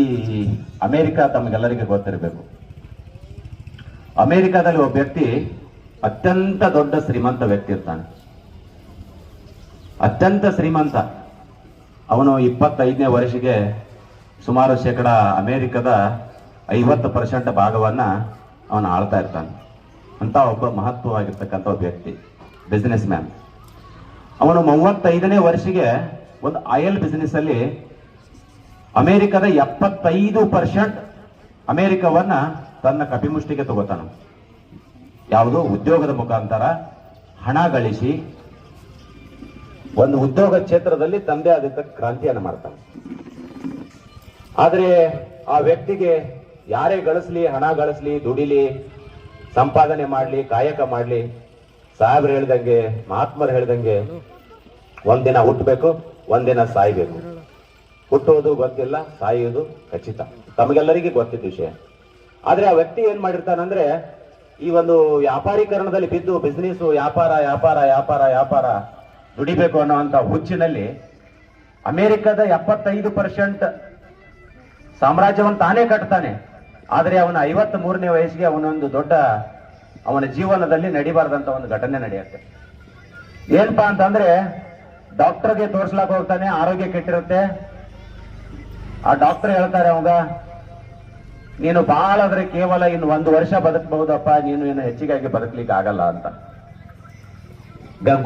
ಈ ಅಮೇರಿಕಾ ತಮಗೆಲ್ಲರಿಗೆ ಗೊತ್ತಿರಬೇಕು. ಅಮೇರಿಕಾದಲ್ಲಿ ಒಬ್ಬ ವ್ಯಕ್ತಿ ಅತ್ಯಂತ ದೊಡ್ಡ ಶ್ರೀಮಂತ ವ್ಯಕ್ತಿ ಇರ್ತಾನೆ. ಅತ್ಯಂತ ಶ್ರೀಮಂತ. ಅವನು ಇಪ್ಪತ್ತೈದನೇ ವರ್ಷಕ್ಕೆ ಸುಮಾರು ಶೇಕಡ ಅಮೇರಿಕದ ಐವತ್ತು ಪರ್ಸೆಂಟ್ ಭಾಗವನ್ನ ಅವನು ಆಳ್ತಾ ಇರ್ತಾನೆ. ಅಂತ ಒಬ್ಬ ಮಹತ್ವವಾಗಿರ್ತಕ್ಕಂಥ ಒಬ್ಬ ವ್ಯಕ್ತಿ ಬಿಸ್ನೆಸ್ ಮ್ಯಾನ್ ಅವನು ಮೂವತ್ತೈದನೇ ವರ್ಷಕ್ಕೆ ಒಂದು ಆಯಲ್ ಬಿಸ್ನೆಸ್ ಅಲ್ಲಿ ಅಮೆರಿಕದ ಎಪ್ಪತ್ತೈದು ಪರ್ಸೆಂಟ್ ಅಮೆರಿಕವನ್ನ ತನ್ನ ಕಪಿಮುಷ್ಟಿಗೆ ತಗೋತಾನ. ಯಾವುದೋ ಉದ್ಯೋಗದ ಮುಖಾಂತರ ಹಣ ಗಳಿಸಿ ಒಂದು ಉದ್ಯೋಗ ಕ್ಷೇತ್ರದಲ್ಲಿ ತಂದೆ ಆದಂತ ಕ್ರಾಂತಿಯನ್ನು ಮಾಡ್ತಾನೆ. ಆದ್ರೆ ಆ ವ್ಯಕ್ತಿಗೆ ಯಾರೇ ಗಳಿಸ್ಲಿ, ಹಣ ಗಳಿಸ್ಲಿ, ದುಡಿಲಿ, ಸಂಪಾದನೆ ಮಾಡ್ಲಿ, ಕಾಯಕ ಮಾಡ್ಲಿ, ಸಾಹೇಬ್ರು ಹೇಳ್ದಂಗೆ, ಮಹಾತ್ಮರು ಹೇಳ್ದಂಗೆ, ಒಂದಿನ ಹುಟ್ಟಬೇಕು ಒಂದಿನ ಸಾಯ್ಬೇಕು. ಹುಟ್ಟುವುದು ಗೊತ್ತಿಲ್ಲ ಸಾಯೋದು ಖಚಿತ. ತಮಗೆಲ್ಲರಿಗೂ ಗೊತ್ತಿದ್ದ ವಿಷಯ. ಆದ್ರೆ ಆ ವ್ಯಕ್ತಿ ಏನ್ ಮಾಡಿರ್ತಾನಂದ್ರೆ, ಈ ಒಂದು ವ್ಯಾಪಾರೀಕರಣದಲ್ಲಿ ಬಿದ್ದು ಬಿಸ್ನೆಸ್ ವ್ಯಾಪಾರ ವ್ಯಾಪಾರ ವ್ಯಾಪಾರ ವ್ಯಾಪಾರ ದುಡಿಬೇಕು ಅನ್ನುವಂತ ಹುಚ್ಚಿನಲ್ಲಿ ಅಮೆರಿಕದ ಎಪ್ಪತ್ತೈದು ಪರ್ಸೆಂಟ್ ಸಾಮ್ರಾಜ್ಯವನ್ನು ತಾನೇ ಕಟ್ತಾನೆ. ಆದರೆ ಅವನ ಐವತ್ತ್ ಮೂರನೇ ವಯಸ್ಸಿಗೆ ಅವನೊಂದು ದೊಡ್ಡ ಅವನ ಜೀವನದಲ್ಲಿ ನಡಿಬಾರ್ದಂತ ಒಂದು ಘಟನೆ ನಡೆಯುತ್ತೆ. ಏನಪ್ಪಾ ಅಂತಂದ್ರೆ ಡಾಕ್ಟರ್ಗೆ ತೋರ್ಸ್ಲಾಕ್ ಹೋಗ್ತಾನೆ, ಆರೋಗ್ಯ ಕೆಟ್ಟಿರುತ್ತೆ. ಆ ಡಾಕ್ಟರ್ ಹೇಳ್ತಾರೆ ಅವಾಗ ನೀನು ಬಹಳ ಆದ್ರೆ ಕೇವಲ ಇನ್ನು ಒಂದು ವರ್ಷ ಬದುಕಬಹುದಪ್ಪ ನೀನು ಇನ್ನು ಹೆಚ್ಚಿಗಾಗಿ ಬದುಕಲಿಕ್ಕೆ ಆಗಲ್ಲ ಅಂತ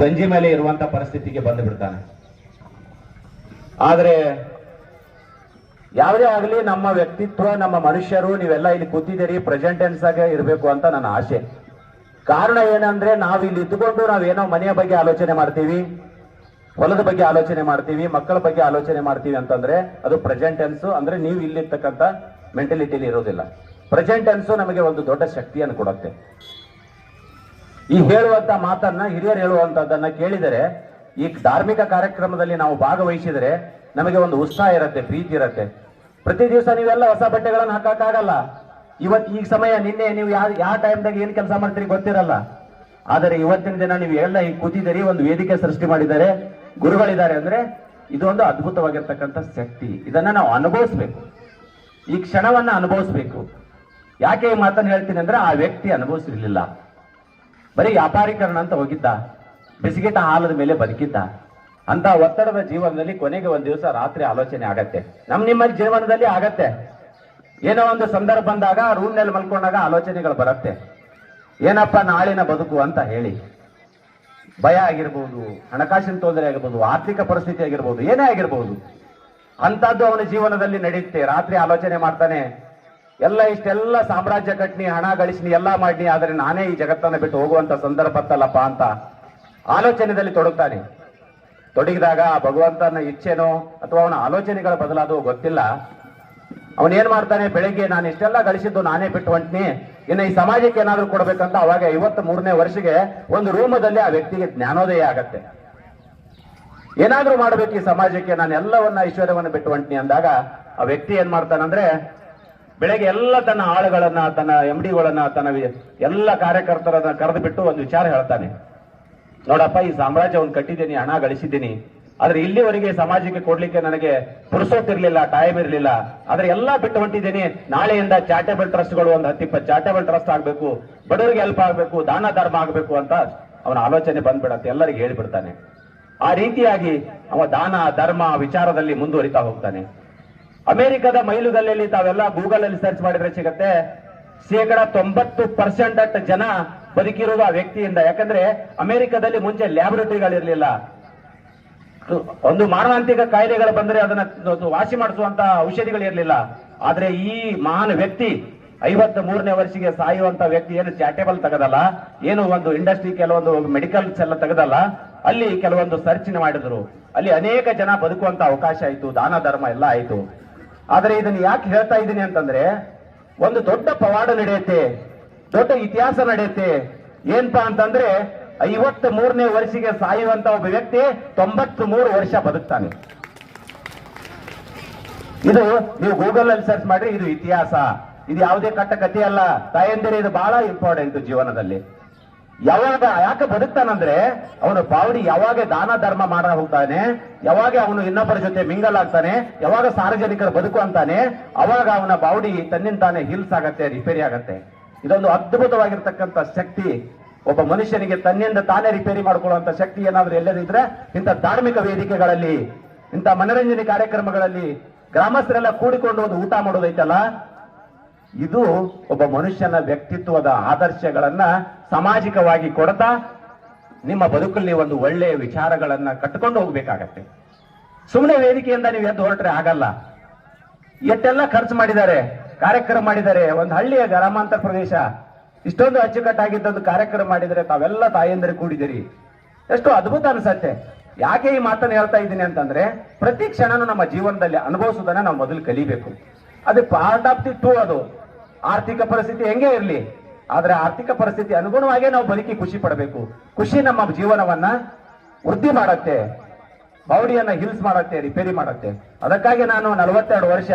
ಗಂಜಿ ಮೇಲೆ ಇರುವಂತ ಪರಿಸ್ಥಿತಿಗೆ ಬಂದು ಬಿಡ್ತಾನೆ. ಆದ್ರೆ ಯಾವುದೇ ಆಗಲಿ ನಮ್ಮ ವ್ಯಕ್ತಿತ್ವ ನಮ್ಮ ಮನುಷ್ಯರು ನೀವೆಲ್ಲ ಇಲ್ಲಿ ಕೂತಿದ್ದೀರಿ ಪ್ರೆಸೆಂಟ್ ಟೆನ್ಸ್ ಆಗಿ ಇರಬೇಕು ಅಂತ ನನ್ನ ಆಸೆ. ಕಾರಣ ಏನಂದ್ರೆ ನಾವು ಇಲ್ಲಿ ಇದ್ದುಕೊಂಡು ನಾವೇನೋ ಮನೆಯ ಬಗ್ಗೆ ಆಲೋಚನೆ ಮಾಡ್ತೀವಿ. ಹೊಲದ ಬಗ್ಗೆ ಆಲೋಚನೆ ಮಾಡ್ತೀವಿ, ಮಕ್ಕಳ ಬಗ್ಗೆ ಆಲೋಚನೆ ಮಾಡ್ತೀವಿ ಅಂತಂದ್ರೆ ಅದು ಪ್ರೆಸೆಂಟ್ ಟೆನ್ಸ್ ಅಂದ್ರೆ ನೀವು ಇಲ್ಲಿರ್ತಕ್ಕಂಥ ಮೆಂಟಲಿಟಿಲಿ ಇರೋದಿಲ್ಲ. ಪ್ರೆಸೆಂಟ್ ಟೆನ್ಸ್ ನಮಗೆ ಒಂದು ದೊಡ್ಡ ಶಕ್ತಿಯನ್ನು ಕೊಡುತ್ತೆ. ಈ ಹೇಳುವಂತ ಮಾತನ್ನ ಹಿರಿಯರು ಹೇಳುವಂತದ್ದನ್ನ ಕೇಳಿದರೆ, ಈ ಧಾರ್ಮಿಕ ಕಾರ್ಯಕ್ರಮದಲ್ಲಿ ನಾವು ಭಾಗವಹಿಸಿದರೆ ನಮಗೆ ಒಂದು ಉತ್ಸಾಹ ಇರುತ್ತೆ, ಪ್ರೀತಿ ಇರುತ್ತೆ. ಪ್ರತಿ ದಿವಸ ನೀವೆಲ್ಲ ಹೊಸ ಬಟ್ಟೆಗಳನ್ನು ಹಾಕಕ್ಕಾಗಲ್ಲ. ಇವತ್ ಈ ಸಮಯ ನಿನ್ನೆ ನೀವು ಯಾವ ಯಾವ ಟೈಮ್ದಾಗ ಏನ್ ಕೆಲಸ ಮಾಡ್ತೀರಿ ಗೊತ್ತಿರಲ್ಲ. ಆದರೆ ಇವತ್ತಿನ ದಿನ ನೀವು ಎಲ್ಲ ಈಗ ಕೂತಿದ್ದೀರಿ, ಒಂದು ವೇದಿಕೆ ಸೃಷ್ಟಿ ಮಾಡಿದ್ದಾರೆ. ಗುರುಗಳಿದ್ದಾರೆ ಅಂದ್ರೆ ಇದೊಂದು ಅದ್ಭುತವಾಗಿರ್ತಕ್ಕಂಥ ಶಕ್ತಿ. ಇದನ್ನ ನಾವು ಅನುಭವಿಸ್ಬೇಕು. ಈ ಕ್ಷಣವನ್ನ ಅನುಭವಿಸ್ಬೇಕು. ಯಾಕೆ ಈ ಮಾತನ್ನು ಹೇಳ್ತೀನಿ ಅಂದ್ರೆ ಆ ವ್ಯಕ್ತಿ ಅನುಭವಿಸಿರ್ಲಿಲ್ಲ. ಬರೀ ವ್ಯಾಪಾರೀಕರಣ ಅಂತ ಹೋಗಿದ್ದ. ಬಿಸಿಗಿಟ್ಟ ಹಾಲದ ಮೇಲೆ ಬದುಕಿದ್ದ. ಅಂತ ಒತ್ತಡದ ಜೀವನದಲ್ಲಿ ಕೊನೆಗೆ ಒಂದು ದಿವಸ ರಾತ್ರಿ ಆಲೋಚನೆ ಆಗತ್ತೆ. ನಮ್ ನಿಮ್ಮ ಜೀವನದಲ್ಲಿ ಆಗತ್ತೆ. ಏನೋ ಒಂದು ಸಂದರ್ಭ ಬಂದಾಗ ರೂಮ್ನಲ್ಲಿ ಮಲ್ಕೊಂಡಾಗ ಆಲೋಚನೆಗಳು ಬರುತ್ತೆ. ಏನಪ್ಪ ನಾಳಿನ ಬದುಕು ಅಂತ ಹೇಳಿ. ಭಯ ಆಗಿರ್ಬೋದು, ಹಣಕಾಸಿನ ತೊಂದರೆ ಆಗಿರ್ಬೋದು, ಆರ್ಥಿಕ ಪರಿಸ್ಥಿತಿ ಆಗಿರ್ಬೋದು, ಏನೇ ಆಗಿರ್ಬೋದು ಅಂತದ್ದು ಅವನ ಜೀವನದಲ್ಲಿ ನಡೆಯುತ್ತೆ. ರಾತ್ರಿ ಆಲೋಚನೆ ಮಾಡ್ತಾನೆ, ಎಲ್ಲ ಇಷ್ಟೆಲ್ಲ ಸಾಮ್ರಾಜ್ಯ ಕಟ್ನಿ, ಹಣ ಗಳಿಸಿನಿ, ಎಲ್ಲ ಮಾಡ್ನಿ, ಆದರೆ ನಾನೇ ಈ ಜಗತ್ತನ್ನು ಬಿಟ್ಟು ಹೋಗುವಂತ ಸಂದರ್ಭ ತಲ್ಲಪ್ಪ ಅಂತ ಆಲೋಚನೆಯಲ್ಲಿ ತೊಡಗ್ತಾನೆ. ತೊಡಗಿದಾಗ ಆ ಭಗವಂತನ ಇಚ್ಛೆನೋ ಅಥವಾ ಅವನ ಆಲೋಚನೆಗಳ ಬದಲಾದೋ ಗೊತ್ತಿಲ್ಲ. ಅವನೇನ್ ಮಾಡ್ತಾನೆ, ಬೆಳಗ್ಗೆ ನಾನು ಇಷ್ಟೆಲ್ಲ ಗಳಿಸಿದ್ದು ನಾನೇ ಬಿಟ್ಟು ಹೊಂಟ್ನಿ ಇನ್ನು ಈ ಸಮಾಜಕ್ಕೆ ಏನಾದ್ರೂ ಕೊಡ್ಬೇಕಂತ ಅವಾಗ ಐವತ್ತ್ ಮೂರನೇ ವರ್ಷಗೆ ಒಂದು ರೂಮದಲ್ಲಿ ಆ ವ್ಯಕ್ತಿಗೆ ಜ್ಞಾನೋದಯ ಆಗತ್ತೆ. ಏನಾದ್ರೂ ಮಾಡ್ಬೇಕು ಈ ಸಮಾಜಕ್ಕೆ, ನಾನು ಎಲ್ಲವನ್ನ ಐಶ್ವರ್ಯವನ್ನು ಬಿಟ್ಟು ಹೊಂಟಿನಿ ಅಂದಾಗ ಆ ವ್ಯಕ್ತಿ ಏನ್ ಮಾಡ್ತಾನಂದ್ರೆ ಬೆಳಗ್ಗೆ ಎಲ್ಲ ತನ್ನ ಆಳುಗಳನ್ನ, ತನ್ನ ಎಂ ಡಿಗಳನ್ನ ತನ್ನ ಎಲ್ಲ ಕಾರ್ಯಕರ್ತರನ್ನ ಕರೆದು ಬಿಟ್ಟು ಒಂದು ವಿಚಾರ ಹೇಳ್ತಾನೆ. ನೋಡಪ್ಪ, ಈ ಸಾಮ್ರಾಜ್ಯವನ್ನು ಕಟ್ಟಿದ್ದೀನಿ, ಹಣ ಗಳಿಸಿದ್ದೀನಿ. ಆದ್ರೆ ಇಲ್ಲಿವರೆಗೆ ಸಮಾಜಕ್ಕೆ ಕೊಡ್ಲಿಕ್ಕೆ ನನಗೆ ಪುರುಸೋತಿರ್ಲಿಲ್ಲ ಟೈಮ್ ಇರಲಿಲ್ಲ. ಆದ್ರೆ ಎಲ್ಲಾ ಬಿಟ್ಟು ಹೊಂಟಿದ್ದೀನಿ. ನಾಳೆಯಿಂದ ಚಾರಿಟೇಬಲ್ ಟ್ರಸ್ಟ್ಗಳು ಒಂದು ಹತ್ತಿಪ್ಪತ್ತು ಚಾರಿಟೇಬಲ್ ಟ್ರಸ್ಟ್ ಆಗ್ಬೇಕು, ಬಡವರಿಗೆ ಹೆಲ್ಪ್ ಆಗ್ಬೇಕು, ದಾನ ಧರ್ಮ ಆಗ್ಬೇಕು ಅಂತ ಅವನ ಆಲೋಚನೆ ಬಂದ್ಬಿಡತ್ತೆ. ಎಲ್ಲರಿಗೆ ಹೇಳ್ಬಿಡ್ತಾನೆ. ಆ ರೀತಿಯಾಗಿ ಅವ ದಾನ, ಧರ್ಮ, ವಿಚಾರದಲ್ಲಿ ಮುಂದುವರಿತಾ ಹೋಗ್ತಾನೆ. ಅಮೆರಿಕದ ಮೈಲುಗಲ್ಲಲ್ಲಿ ತಾವೆಲ್ಲ ಗೂಗಲ್ ಅಲ್ಲಿ ಸರ್ಚ್ ಮಾಡಿದ್ರೆ ಸಿಗತ್ತೆ. ಶೇಕಡ ತೊಂಬತ್ತು ಪರ್ಸೆಂಟ್ ಜನ ಬದುಕಿರುವ ವ್ಯಕ್ತಿಯಿಂದ. ಯಾಕಂದ್ರೆ ಅಮೆರಿಕದಲ್ಲಿ ಮುಂಚೆ ಲ್ಯಾಬೊರೇಟರಿಗಳಿರ್ಲಿಲ್ಲ ಒಂದು ಮಾರಣಾಂತಿಕ ಕಾಯಿಲೆಗಳು ಬಂದರೆ ಅದನ್ನ ಅದು ವಾಸಿ ಮಾಡಿಸುವಂತ ಔಷಧಿಗಳು ಇರಲಿಲ್ಲ. ಆದ್ರೆ ಈ ಮಹಾನ್ ವ್ಯಕ್ತಿ ಐವತ್ತ ಮೂರನೇ ವರ್ಷಿಗೆ ಸಾಯುವಂತ ವ್ಯಕ್ತಿ ಏನು ಚಾಟೇಬಲ್ ತೆಗೆದಲ್ಲ, ಏನು ಒಂದು ಇಂಡಸ್ಟ್ರಿ ಕೆಲವೊಂದು ಮೆಡಿಕಲ್ಸ್ ಎಲ್ಲ ತೆಗೆದಲ್ಲ, ಅಲ್ಲಿ ಕೆಲವೊಂದು ಸರ್ಚಿನ ಮಾಡಿದ್ರು. ಅಲ್ಲಿ ಅನೇಕ ಜನ ಬದುಕುವಂತ ಅವಕಾಶ ಆಯ್ತು, ದಾನ, ಧರ್ಮ ಎಲ್ಲ ಆಯ್ತು. ಆದ್ರೆ ಇದನ್ನ ಯಾಕೆ ಹೇಳ್ತಾ ಇದ್ದೀನಿ ಅಂತಂದ್ರೆ, ಒಂದು ದೊಡ್ಡ ಪವಾಡ ನಡೆಯುತ್ತೆ, ದೊಡ್ಡ ಇತಿಹಾಸ ನಡೆಯುತ್ತೆ. ಏನ್ಪಾ ಅಂತಂದ್ರೆ ಐವತ್ ಮೂರನೇ ವರ್ಷಿಗೆ ಸಾಯುವಂತ ಒಬ್ಬ ವ್ಯಕ್ತಿ ತೊಂಬತ್ ಮೂರು ವರ್ಷ ಬದುಕ್ತಾನೆ. ಇದು ನೀವು ಗೂಗಲ್ ಅಲ್ಲಿ ಸರ್ಚ್ ಮಾಡ್ರಿ ಇದು ಇತಿಹಾಸ. ಇದು ಯಾವುದೇ ಕಟ್ಟ ಕಥೆ ಅಲ್ಲ. ತಾಯಂದಿರೆ, ಇದು ಬಹಳ ಇಂಪಾರ್ಟೆಂಟ್ ಜೀವನದಲ್ಲಿ. ಯಾವಾಗ, ಯಾಕೆ ಬದುಕ್ತಾನಂದ್ರೆ, ಅವನು ಬಾವಡಿ ಯಾವಾಗ ದಾನ ಧರ್ಮ ಮಾಡ ಹೋಗ್ತಾನೆ, ಯಾವಾಗ ಅವನು ಇನ್ನೊಬ್ಬರ ಜೊತೆ ಮಿಂಗಲ್ ಆಗ್ತಾನೆ, ಯಾವಾಗ ಸಾರ್ವಜನಿಕರು ಬದುಕು ಅಂತಾನೆ, ಅವಾಗ ಅವನ ಬಾವಡಿ ತನ್ನಿಂತಾನೆ ಹಿಲ್ಸ್ ಆಗತ್ತೆ ರಿಪೇರಿ ಆಗತ್ತೆ. ಇದೊಂದು ಅದ್ಭುತವಾಗಿರ್ತಕ್ಕಂಥ ಶಕ್ತಿ. ಒಬ್ಬ ಮನುಷ್ಯನಿಗೆ ತನ್ನಿಂದ ತಾನೇ ರಿಪೇರಿ ಮಾಡಿಕೊಳ್ಳುವಂತ ಶಕ್ತಿ ಏನಾದ್ರೂ ಎಲ್ಲದಿದ್ರೆ ಇಂಥ ಧಾರ್ಮಿಕ ವೇದಿಕೆಗಳಲ್ಲಿ, ಇಂಥ ಮನರಂಜನೆ ಕಾರ್ಯಕ್ರಮಗಳಲ್ಲಿ ಗ್ರಾಮಸ್ಥರೆಲ್ಲ ಕೂಡಿಕೊಂಡು ಒಂದು ಊಟ ಮಾಡೋದೈತಲ್ಲ? ಇದು ಒಬ್ಬ ಮನುಷ್ಯನ ವ್ಯಕ್ತಿತ್ವದ ಆದರ್ಶಗಳನ್ನ ಸಾಮಾಜಿಕವಾಗಿ ಕೊಡ್ತಾ ನಿಮ್ಮ ಬದುಕಲ್ಲಿ ಒಂದು ಒಳ್ಳೆಯ ವಿಚಾರಗಳನ್ನ ಕಟ್ಟಿಕೊಂಡು ಹೋಗ್ಬೇಕಾಗತ್ತೆ. ಸುಮ್ಮನೆ ವೇದಿಕೆಯಿಂದ ನೀವು ಎದ್ದು ಹೊರಟ್ರೆ ಆಗಲ್ಲ. ಎಟ್ಟೆಲ್ಲ ಖರ್ಚು ಮಾಡಿದ್ದಾರೆ, ಕಾರ್ಯಕ್ರಮ ಮಾಡಿದ್ದಾರೆ, ಒಂದು ಹಳ್ಳಿಯ ಗ್ರಾಮಾಂತರ ಪ್ರದೇಶ ಇಷ್ಟೊಂದು ಅಚ್ಚುಕಟ್ಟಾಗಿದ್ದೊಂದು ಕಾರ್ಯಕ್ರಮ ಮಾಡಿದರೆ ತಾವೆಲ್ಲ ತಾಯಂದಿರು ಕೂಡಿದಿರಿ. ಎಷ್ಟು ಅದ್ಭುತ ಅನ್ಸತ್ತೆ. ಯಾಕೆ ಈ ಮಾತನ್ನು ಹೇಳ್ತಾ ಇದ್ದೀನಿ ಅಂತಂದ್ರೆ, ಪ್ರತಿ ಕ್ಷಣನೂ ನಮ್ಮ ಜೀವನದಲ್ಲಿ ಅನುಭವಿಸೋದನ್ನ ನಾವು ಮೊದಲು ಕಲಿಬೇಕು. ಅದು ಪಾರ್ಟ್ ಆಫ್ ದಿ ಟೂ ಅದು. ಆರ್ಥಿಕ ಪರಿಸ್ಥಿತಿ ಹೆಂಗೆ ಇರಲಿ? ಆದ್ರೆ ಆರ್ಥಿಕ ಪರಿಸ್ಥಿತಿ ಅನುಗುಣವಾಗಿ ನಾವು ಬದುಕಿ ಖುಷಿ ಪಡಬೇಕು. ಖುಷಿ ನಮ್ಮ ಜೀವನವನ್ನ ವೃದ್ಧಿ ಮಾಡತ್ತೆ. ಬೌಡಿಯನ್ನ ಹಿಲ್ಸ್ ಮಾಡತ್ತೆ ರಿಪೇರಿ ಮಾಡತ್ತೆ. ಅದಕ್ಕಾಗಿ ನಾನು ನಲವತ್ತೆರಡು ವರ್ಷ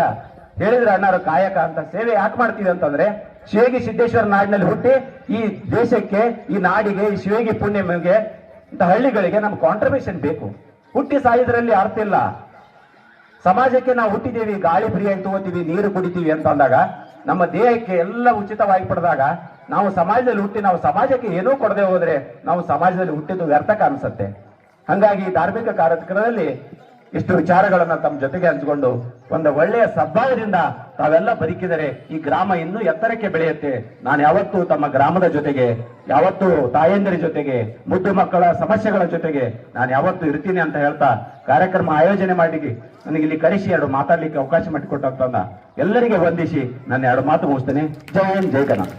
ಹೇಳಿದ್ರೆ ಅಣ್ಣಾರು ಕಾಯಕ ಅಂತ, ಸೇವೆ ಯಾಕೆ ಮಾಡ್ತೀವಿ ಅಂತಂದ್ರೆ ಶಿವಗಿ ಸಿದ್ದೇಶ್ವರ ನಾಡಿನಲ್ಲಿ ಹುಟ್ಟಿ ಈ ದೇಶಕ್ಕೆ, ಈ ನಾಡಿಗೆ, ಈ ಶಿವಗಿ ಪುಣ್ಯಮಿಗೆ, ಇಂಥ ಹಳ್ಳಿಗಳಿಗೆ ನಮ್ಮ ಕಾಂಟ್ರಿಬ್ಯೂಷನ್ ಬೇಕು. ಹುಟ್ಟಿ ಸಾಯೋದ್ರಲ್ಲಿ ಅರ್ಥ ಇಲ್ಲ. ಸಮಾಜಕ್ಕೆ ನಾವು ಹುಟ್ಟಿದ್ದೀವಿ, ಗಾಳಿ ಫ್ರೀಯಾಗಿ ತಗೋತೀವಿ ನೀರು ಕುಡಿತೀವಿ ಅಂತ ಅಂದಾಗ, ನಮ್ಮ ದೇಹಕ್ಕೆ ಎಲ್ಲ ಉಚಿತವಾಗಿ ಪಡೆದಾಗ, ನಾವು ಸಮಾಜದಲ್ಲಿ ಹುಟ್ಟಿ, ನಾವು ಸಮಾಜಕ್ಕೆ ಏನೂ ಕೊಡದೆ ಹೋದ್ರೆ, ನಾವು ಸಮಾಜದಲ್ಲಿ ಹುಟ್ಟಿದ್ದು ವ್ಯರ್ಥಕ ಅನ್ಸುತ್ತೆ ಹಂಗಾಗಿ ಧಾರ್ಮಿಕ ಕಾರ್ಯಕ್ರಮದಲ್ಲಿ ಇಷ್ಟು ವಿಚಾರಗಳನ್ನ ತಮ್ಮ ಜೊತೆಗೆ ಹಂಚಿಕೊಂಡು ಒಂದು ಒಳ್ಳೆಯ ಸದ್ಭಾವದಿಂದ ತಾವೆಲ್ಲ ಬದುಕಿದರೆ ಈ ಗ್ರಾಮ ಇನ್ನೂ ಎತ್ತರಕ್ಕೆ ಬೆಳೆಯುತ್ತೆ. ನಾನು ಯಾವತ್ತೂ ತಮ್ಮ ಗ್ರಾಮದ ಜೊತೆಗೆ, ಯಾವತ್ತೂ ತಾಯಂದಿರ ಜೊತೆಗೆ, ಮುದ್ದು ಮಕ್ಕಳ ಸಮಸ್ಯೆಗಳ ಜೊತೆಗೆ ನಾನು ಯಾವತ್ತೂ ಇರ್ತೀನಿ ಅಂತ ಹೇಳ್ತಾ ಕಾರ್ಯಕ್ರಮ ಆಯೋಜನೆ ಮಾಡಿ ನನಗೆ ಇಲ್ಲಿ ಕರೆಸಿ ಎರಡು ಮಾತಾಡ್ಲಿಕ್ಕೆ ಅವಕಾಶ ಮಾಡಿಕೊಟ್ಟಂತ ಎಲ್ಲರಿಗೆ ವಂದಿಸಿ ನಾನು ಎರಡು ಮಾತು ಮುಗಿಸ್ತೇನೆ. ಜೈ ಜೈ ಕನ್ನಡ